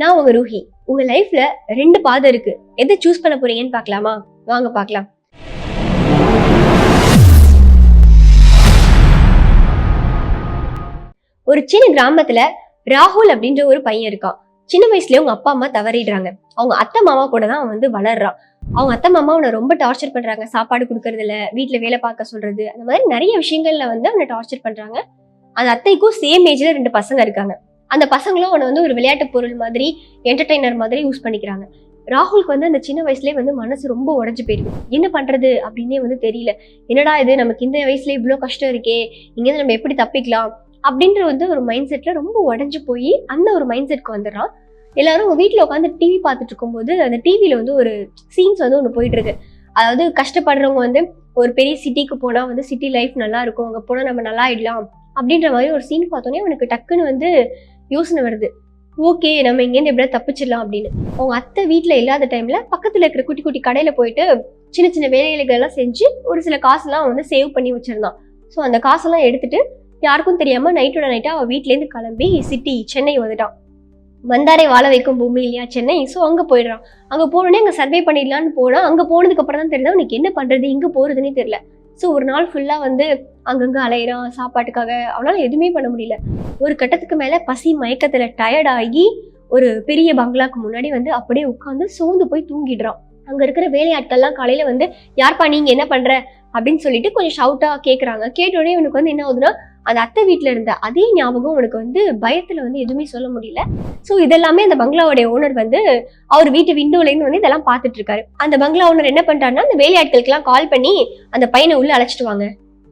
நான் உங்க ரூஹி. உங்க லைஃப்ல ரெண்டு பாதை இருக்கு. எதை சூஸ் பண்ண போறீங்கன்னு பார்க்கலாமா? வாங்க பார்க்கலாம். ஒரு சின்ன கிராமத்துல ராகுல் அப்படின்ற ஒரு பையன் இருக்கான். சின்ன வயசுலயே அவங்க அப்பா அம்மா தவறிடுறாங்க. அவங்க அத்தை மாமா கூட தான் அவன் வந்து வளர்றான். அவங்க அத்தை மாமா அவனை ரொம்ப டார்ச்சர் பண்றாங்க. சாப்பாடு கொடுக்கறது இல்ல வீட்டுல வேலை பார்க்க சொல்றது. அந்த மாதிரி நிறைய விஷயங்கள்ல வந்து அவனை டார்ச்சர் பண்றாங்க. அந்த அத்தைக்கும் சேம் ஏஜ்ல ரெண்டு பசங்க இருக்காங்க. அந்த பசங்களும் அவனை வந்து ஒரு விளையாட்டு பொருள் மாதிரி என்டர்டைனர் மாதிரி யூஸ் பண்ணிக்கிறாங்க. ராகுலுக்கு வந்து அந்த சின்ன வயசுலேயே வந்து மனசு ரொம்ப உடஞ்சி போயிருக்கு என்ன பண்ணுறது அப்படின்னே வந்து தெரியல. என்னடா இது நமக்கு இந்த வயசுல இவ்வளோ கஷ்டம் இருக்கே இங்கேருந்து நம்ம எப்படி தப்பிக்கலாம் அப்படின்ற வந்து ஒரு மைண்ட் செட்டில் ரொம்ப உடஞ்சு போய் அந்த ஒரு மைண்ட் செட்க்கு வந்துடுறான். எல்லாரும் வீட்டில் உட்காந்து டிவி பார்த்துட்டு இருக்கும்போது அந்த டிவியில் வந்து ஒரு சீன்ஸ் வந்து ஒன்று போயிட்டு இருக்கு. அதாவது கஷ்டப்படுறவங்க வந்து ஒரு பெரிய சிட்டிக்கு போனால் வந்து சிட்டி லைஃப் நல்லா இருக்கும். அங்கே போனால் நம்ம நல்லா ஆயிடலாம் அப்படின்ற மாதிரி ஒரு சீன் பார்த்தோன்னே அவனுக்கு டக்குன்னு வந்து யோசனை வருது. ஓகே நம்ம இங்கேருந்து எப்படியா தப்பிச்சிடலாம் அப்படின்னு. அவங்க அத்தை வீட்டில் இல்லாத டைமில் பக்கத்தில் இருக்கிற குட்டி குட்டி கடையில் போயிட்டு சின்ன சின்ன வேலைகளெல்லாம் செஞ்சு ஒரு சில காசுலாம் வந்து சேவ் பண்ணி வச்சுருந்தான். ஸோ அந்த காசெல்லாம் எடுத்துட்டு யாருக்கும் தெரியாமல் நைட்டோட நைட்டாக அவள் வீட்லேருந்து கிளம்பி சிட்டி சென்னை வந்துட்டான். வந்தாரை வாழ வைக்கும் பூமி இல்லையா சென்னை? ஸோ அங்கே போயிடுறான். அங்கே போனோடனே அங்கே சர்வே பண்ணிடலான்னு போனால் அங்கே போனதுக்கப்புறம் தான் தெரியுது அவனுக்கு என்ன பண்ணுறது இங்கே போகிறதுனே தெரியல. ஸோ ஒரு நாள் ஃபுல்லாக வந்து அங்கங்கே அலையிறான் சாப்பாட்டுக்காக. அவனால் எதுவுமே பண்ண முடியல. ஒரு கட்டத்துக்கு மேலே பசி மயக்கத்தில் டயர்ட் ஆகி ஒரு பெரிய பங்களாக்கு முன்னாடி வந்து அப்படியே உட்காந்து சோர்ந்து போய் தூங்கிடுறான். அங்கே இருக்கிற வேலையாட்கள்லாம் காலையில் வந்து யார்ப்பா நீங்கள் என்ன பண்ணுற அப்படின்னு சொல்லிட்டு கொஞ்சம் ஷவுட்டாக கேட்குறாங்க கேட்டோடனே இவனுக்கு வந்து என்ன ஆகுதுன்னா அந்த அத்தை வீட்டில் இருந்த அதே ஞாபகம் உனக்கு வந்து பயத்தில் வந்து எதுவுமே சொல்ல முடியல. ஸோ இதெல்லாமே அந்த பங்களாவோடைய ஓனர் வந்து அவர் வீட்டு விண்டோலேருந்து வந்து இதெல்லாம் பார்த்துட்டு இருக்காரு. அந்த பங்களா ஓனர் என்ன பண்ணுறாருன்னா அந்த வேலையாட்களுக்கெல்லாம் கால் பண்ணி அந்த பையனை உள்ள அழைச்சிட்டு வாங்க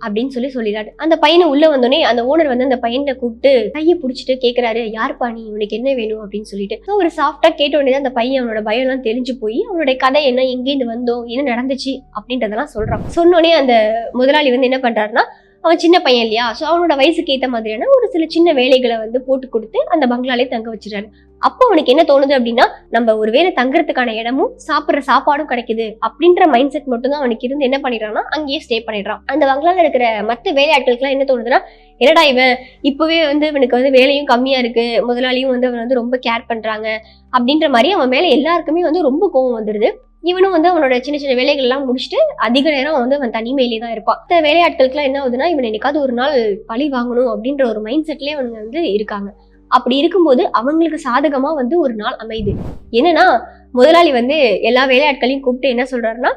அப்படின்னு சொல்லி சொல்லிடுறாரு. அந்த பையனை உள்ள வந்தோடனே அந்த ஓனர் வந்து அந்த பையனை கூப்பிட்டு கையை பிடிச்சிட்டு கேட்கறாரு யாருப்பா நீ? உனக்கு என்ன வேணும்? அப்படின்னு சொல்லிட்டு. ஒரு சாஃப்டா கேட்ட உடனே தான் அந்த பையன் அவனோட பயம் எல்லாம் தெரிஞ்சு போய் அவனுடைய கதை என்ன? எங்கேருந்து வந்தோம்? என்ன நடந்துச்சு? அப்படின்றதெல்லாம் சொல்றான். சொன்னோடனே அந்த முதலாளி வந்து என்ன பண்றாருன்னா அவன் சின்ன பையன் இல்லையா? ஸோ அவனோட வயசுக்கு ஏற்ற மாதிரியான ஒரு சில சின்ன வேலைகளை வந்து போட்டு கொடுத்து அந்த பங்களாலே தங்க வச்சிடறாரு. அப்போ அவனுக்கு என்ன தோணுது அப்படின்னா நம்ம ஒரு வேலை தங்குறதுக்கான இடமும் சாப்பிட்ற சாப்பாடும் கிடைக்குது அப்படின்ற மைண்ட் செட் மட்டும் தான் அவனுக்கு இருந்து என்ன பண்ணிடுறான்னா அங்கேயே ஸ்டே பண்ணிடுறான். அந்த பங்களால இருக்கிற மற்ற வேலையாட்களுக்குலாம் என்ன தோணுதுன்னா என்னடா இவன் இப்பவே வந்து இவனுக்கு வந்து வேலையும் கம்மியா இருக்கு முதலாளியும் வந்து அவன் வந்து ரொம்ப கேர் பண்றாங்க அப்படின்ற மாதிரி அவன் மேல எல்லாருக்குமே வந்து ரொம்ப கோவம் வந்துடுது இவனும் வந்து அவனோட சின்ன சின்ன வேலைகள் எல்லாம் முடிச்சுட்டு அதிக நேரம் வந்து அவன் தனிமையிலே தான் இருப்பான். இந்த வேலையாட்களுக்குலாம் என்ன ஆகுதுன்னா இவன் என்னைக்காவது ஒரு நாள் பழி வாங்கணும் அப்படின்ற ஒரு மைண்ட் செட்லயே அவனுங்க வந்து இருக்காங்க. அப்படி இருக்கும்போது அவங்களுக்கு சாதகமா வந்து ஒரு நாள் அமையுது. என்னன்னா முதலாளி வந்து எல்லா வேலையாட்களையும் கூப்பிட்டு என்ன சொல்றாருன்னா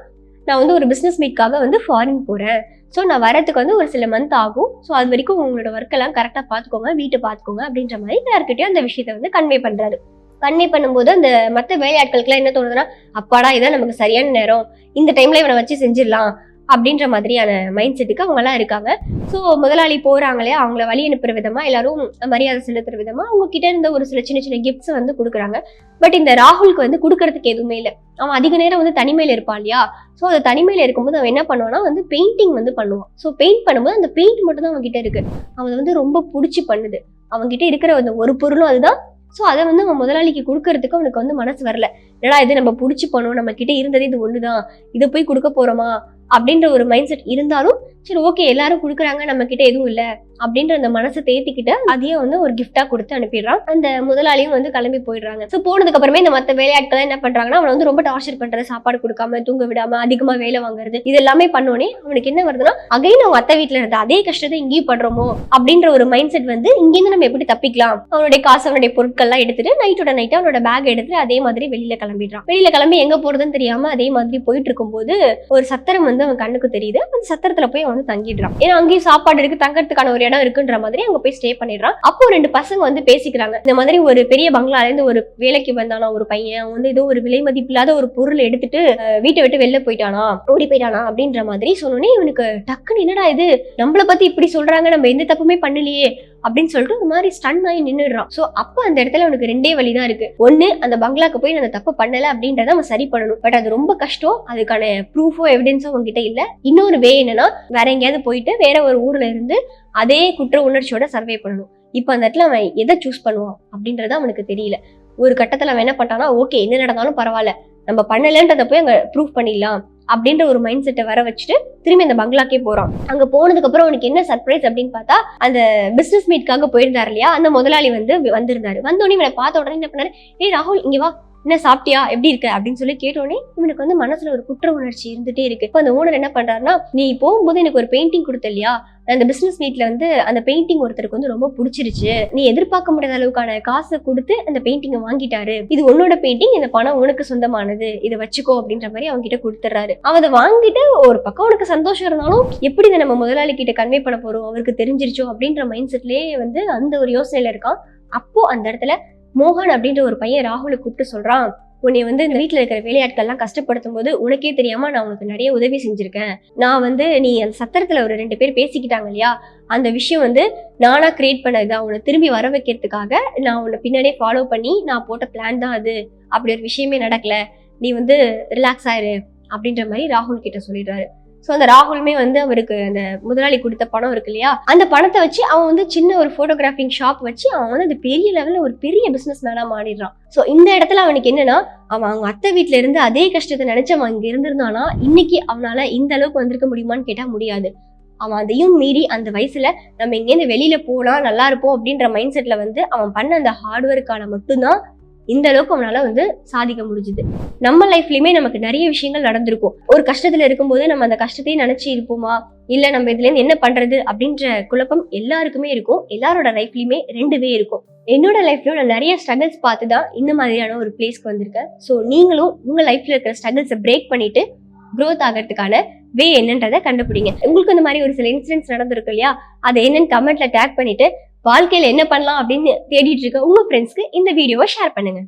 நான் வந்து ஒரு பிஸ்னஸ் மீட்காக வந்து ஃபாரின் போறேன். ஸோ நான் வரத்துக்கு வந்து ஒரு சில மந்த் ஆகும். ஸோ அது வரைக்கும் உங்களோட ஒர்க்கெல்லாம் கரெக்டாக பார்த்துக்கோங்க வீட்டை பார்த்துக்கோங்க அப்படின்ற மாதிரி யார்கிட்டயும் அந்த விஷயத்த வந்து கன்வே பண்ணுறாரு கன்வே பண்ணும்போது அந்த மற்ற வேலையாட்களுக்குலாம் என்ன தோணுதுன்னா அப்பாடா இதான் நமக்கு சரியான நேரம். இந்த டைம்ல இவனை வச்சு செஞ்சிடலாம். அப்படின்ற மாதிரியான மைண்ட் செட்டுக்கு அவங்கெல்லாம் இருக்காங்க. ஸோ முதலாளி போறாங்களே அவங்கள வழி அனுப்புற விதமா எல்லாரும் மரியாதை செலுத்துற விதமா அவங்க கிட்ட இருந்த ஒரு சில சின்ன சின்ன கிஃப்ட்ஸ் வந்து கொடுக்குறாங்க. பட் இந்த ராகுலுக்கு வந்து கொடுக்கறதுக்கு எதுவுமே இல்லை. அவன் அதிக நேரம் வந்து தனிமையில இருப்பான் இல்லையா? ஸோ அது தனிமையில இருக்கும்போது அவன் என்ன பண்ணுவான்னா வந்து பெயிண்டிங் வந்து பண்ணுவான். ஸோ பெயிண்ட் பண்ணும்போது அந்த பெயிண்ட் மட்டும் தான் அவன் கிட்ட இருக்கு. அவன் வந்து ரொம்ப பிடிச்சி பண்ணுது. அவன்கிட்ட இருக்கிற அந்த ஒரு பொருளும் அதுதான். ஸோ அதை வந்து அவன் முதலாளிக்கு கொடுக்கறதுக்கு அவனுக்கு வந்து மனசு வரல. என்னடா இது நம்ம பிடிச்சி பண்ணோம் நம்ம கிட்ட இருந்ததே இது தான் இதை போய் கொடுக்க போறோமா? அப்படின்ற ஒரு மைண்ட் செட் இருந்தாலும் சரி ஓகே எல்லாரும் கொடுக்குறாங்க நம்ம கிட்ட எதுவும் இல்லை அப்படின்ற அந்த மனசை தேத்திக்கிட்டு அதையே வந்து ஒரு கிஃப்டா கொடுத்து அனுப்பிடுறான். அந்த முதலாளியும் வந்து கிளம்பி போயிடுறாங்க. ஸோ போனதுக்கு அப்புறமே இந்த மற்ற வேலையாட்கள் என்ன பண்றாங்கன்னா அவனை வந்து ரொம்ப டார்ச்சர் பண்றது சாப்பாடு கொடுக்காம தூங்க விடாம அதிகமா வேலை வாங்குறது இது எல்லாமே பண்ணோடனே அவனுக்கு என்ன வருதுன்னா அகைன் அவன் அத்தை வீட்டுல இருந்த அதே கஷ்டத்தை இங்கேயும் படுறோமோ அப்படின்ற ஒரு மைண்ட் செட் வந்து இங்கேருந்து நம்ம எப்படி தப்பிக்கலாம்? அவனுடைய காசு அவனுடைய பொருட்கள்லாம் எடுத்துட்டு நைட்டோட நைட்டு அவனோட பேக் எடுத்துட்டு அதே மாதிரி வெளியில கிளம்பிடுறான். வெளியில கிளம்பி எங்க போறதுன்னு தெரியாம அதே மாதிரி போயிட்டு இருக்கும்போது ஒரு சத்திரம் வந்து அவன் கண்ணுக்கு தெரியுது. அந்த சத்திரத்துல போய் அவன் வந்து தங்கிடுறான். ஏன்னா அங்கேயும் சாப்பாடு இருக்கு தங்கறதுக்கான ஒரு இடம் இருக்குன்ற மாதிரி அங்க போய் ஸ்டே பண்ணிடுறான். அப்போ ரெண்டு பசங்க வந்து பேசிக்கிறாங்க. இந்த மாதிரி ஒரு பெரிய பங்களால இருந்து ஒரு வேலைக்கு வந்தானா ஒரு பையன் அவன் வந்து ஏதோ ஒரு விலை மதிப்பில்லாத ஒரு பொருள் எடுத்துட்டு வீட்டை விட்டு வெளில போயிட்டானா ஓடி போயிட்டானா அப்படின்ற மாதிரி சொன்னோன்னே இவனுக்கு டக்குன்னு என்னடா இது? நம்மள பத்தி இப்படி சொல்றாங்க நம்ம எந்த தப்புமே பண்ணலையே. அப்படின்னு சொல்லிட்டு ஒரு மாதிரி ஸ்டன் ஆகி நின்றுடுறான் ஸோ அப்போ அந்த இடத்துல அவனுக்கு ரெண்டே வழிதான் இருக்கு. ஒன்று அந்த பங்களாக்கு போய் நான் தப்பு பண்ணல அப்படின்றத அவன் சரி பண்ணணும் பட் அது ரொம்ப கஷ்டம். அதுக்கான ப்ரூஃபோ எவிடன்ஸோ உங்ககிட்ட இல்ல. இன்னொரு வே என்னன்னா வேற எங்கேயாவது போயிட்டு வேற ஒரு ஊர்ல இருந்து அதே குற்ற உணர்ச்சியோட சர்வே பண்ணணும். இப்போ அந்த இடத்துல அவன் எதை சூஸ் பண்ணுவான் அப்படின்றத அவனுக்கு தெரியல. ஒரு கட்டத்துல அவன் என்ன பண்ணிட்டானா ஓகே என்ன நடந்தாலும் பரவாயில்ல. நம்ம பண்ணலன்றதை போய் அங்க ப்ரூஃப் பண்ணிடலாம் அப்படின்ற ஒரு மைண்ட் செட்டை வர வச்சுட்டு திரும்பி அந்த பங்களாக்கே போறான் அங்க போனதுக்கு அப்புறம் அவனுக்கு என்ன சர்ப்ரைஸ் அப்படின்னு பார்த்தா அந்த பிசினஸ் மீட்காக போயிருந்தாரு இல்லையா? அந்த முதலாளி வந்து வந்திருந்தாரு. வந்தோடனே இவனை பார்த்த உடனே என்ன பண்ணாரு? ஏய் ராகுல் இங்க வா. என்ன சாப்பிட்டியா? எப்படி இருக்க? அப்படின்னு சொல்லி கேட்டோடனே இவனுக்கு வந்து மனசுல ஒரு குற்ற உணர்ச்சி இருந்துட்டே இருக்கு. இப்போ அந்த ஓனர் என்ன பண்றாருன்னா நீ போகும்போது எனக்கு ஒரு பெயிண்டிங் கொடுத்த இல்லையா அந்த பிசினஸ் மீட்ல வந்து அந்த பெயிண்டிங் ஒருத்தருக்கு வந்து ரொம்ப பிடிச்சிருச்சு. நீ எதிர்பார்க்க முடியாத அளவுக்கான காசை கொடுத்து அந்த பெயிண்டிங்கை வாங்கிட்டாரு. இது உன்னோட பெயிண்டிங் இந்த பணம் உனக்கு சொந்தமானது. இதை வச்சுக்கோ அப்படின்ற மாதிரி அவங்க கிட்ட கொடுத்துறாரு அவன் அதை வாங்கிட்டு ஒரு பக்கம் உனக்கு சந்தோஷம் இருந்தாலும் எப்படி இதை நம்ம முதலாளி கிட்ட கன்வே பண்ண போறோம்? அவருக்கு தெரிஞ்சிருச்சோ? அப்படின்ற மைண்ட் செட்லயே வந்து அந்த ஒரு யோசனையில இருக்கான். அப்போ அந்த இடத்துல மோகன் அப்படின்ற ஒரு பையன் ராகுலை கூப்பிட்டு சொல்றான் உன்னை வந்து இந்த வீட்டில் இருக்கிற வேலையாட்கள்லாம் கஷ்டப்படுத்தும் போது உனக்கே தெரியாம நான் உனக்கு நிறைய உதவி செஞ்சிருக்கேன். நான் வந்து நீ அந்த சத்திரத்துல ஒரு ரெண்டு பேர் பேசிக்கிட்டாங்க இல்லையா? அந்த விஷயம் வந்து நானா கிரியேட் பண்ணதுதான் உன்னை திரும்பி வர வைக்கிறதுக்காக நான் உன்னை பின்னாடியே ஃபாலோ பண்ணி நான் போட்ட பிளான் தான் அது. அப்படி ஒரு விஷயமே நடக்கல. நீ வந்து ரிலாக்ஸ் ஆயிரு அப்படின்ற மாதிரி ராகுல் கிட்ட சொல்லிடுறாரு. ஸோ அந்த ராகுலுமே வந்து அவருக்கு அந்த முதலாளி கொடுத்த பணம் இருக்கு இல்லையா? அந்த பணத்தை வச்சு அவன் வந்து சின்ன ஒரு ஃபோட்டோகிராஃபிங் ஷாப் வச்சு அவன் வந்து அது பெரிய லெவலில் ஒரு பெரிய பிஸ்னஸ் மேனாக மாறிடுறான். ஸோ இந்த இடத்துல அவனுக்கு என்னன்னா அவன் அவங்க அத்தை வீட்டில இருந்து அதே கஷ்டத்தை நினைச்சு அவன் இங்கே இருந்திருந்தானா இன்னைக்கு அவனால இந்த அளவுக்கு வந்திருக்க முடியுமான்னு கேட்டால் முடியாது. அவன் அதையும் மீறி அந்த வயசுல நம்ம இங்கேருந்து வெளியில போனா நல்லா இருப்போம் அப்படின்ற மைண்ட் செட்ல வந்து அவன் பண்ண அந்த ஹார்ட் ஒர்க்கான மட்டும்தான் இந்த அளவுக்கு அவனால வந்து சாதிக்க முடிஞ்சுது. நம்ம லைஃப்லயுமே நமக்கு நிறைய விஷயங்கள் நடந்திருக்கும். ஒரு கஷ்டத்துல இருக்கும்போது நம்ம அந்த கஷ்டத்தையும் நினைச்சு இருப்போமா? இல்ல நம்ம இதுல இருந்து என்ன பண்றது? அப்படின்ற குழப்பம் எல்லாருக்குமே இருக்கும். எல்லாரோட லைஃப்லயுமே ரெண்டுவே இருக்கும். என்னோட லைஃப்ல நான் நிறைய ஸ்ட்ரகிள்ஸ் பார்த்து தான் இந்த மாதிரியான ஒரு பிளேஸ்க்கு வந்திருக்கேன். ஸோ நீங்களும் உங்க லைஃப்ல இருக்கிற ஸ்ட்ரகிள்ஸை பிரேக் பண்ணிட்டு க்ரோத் ஆகிறதுக்கான வே என்னன்றதை கண்டுபிடிங்க. உங்களுக்கு இந்த மாதிரி ஒரு சில இன்சிடென்ட்ஸ் நடந்திருக்கு இல்லையா? அதை என்னன்னு கமெண்ட்ல டேக் பண்ணிட்டு வாழ்க்கையில என்ன பண்ணலாம் அப்படின்னு தேடிட்டு இருக்க உங்க ஃப்ரெண்ட்ஸ்க்கு இந்த வீடியோவை ஷேர் பண்ணுங்க.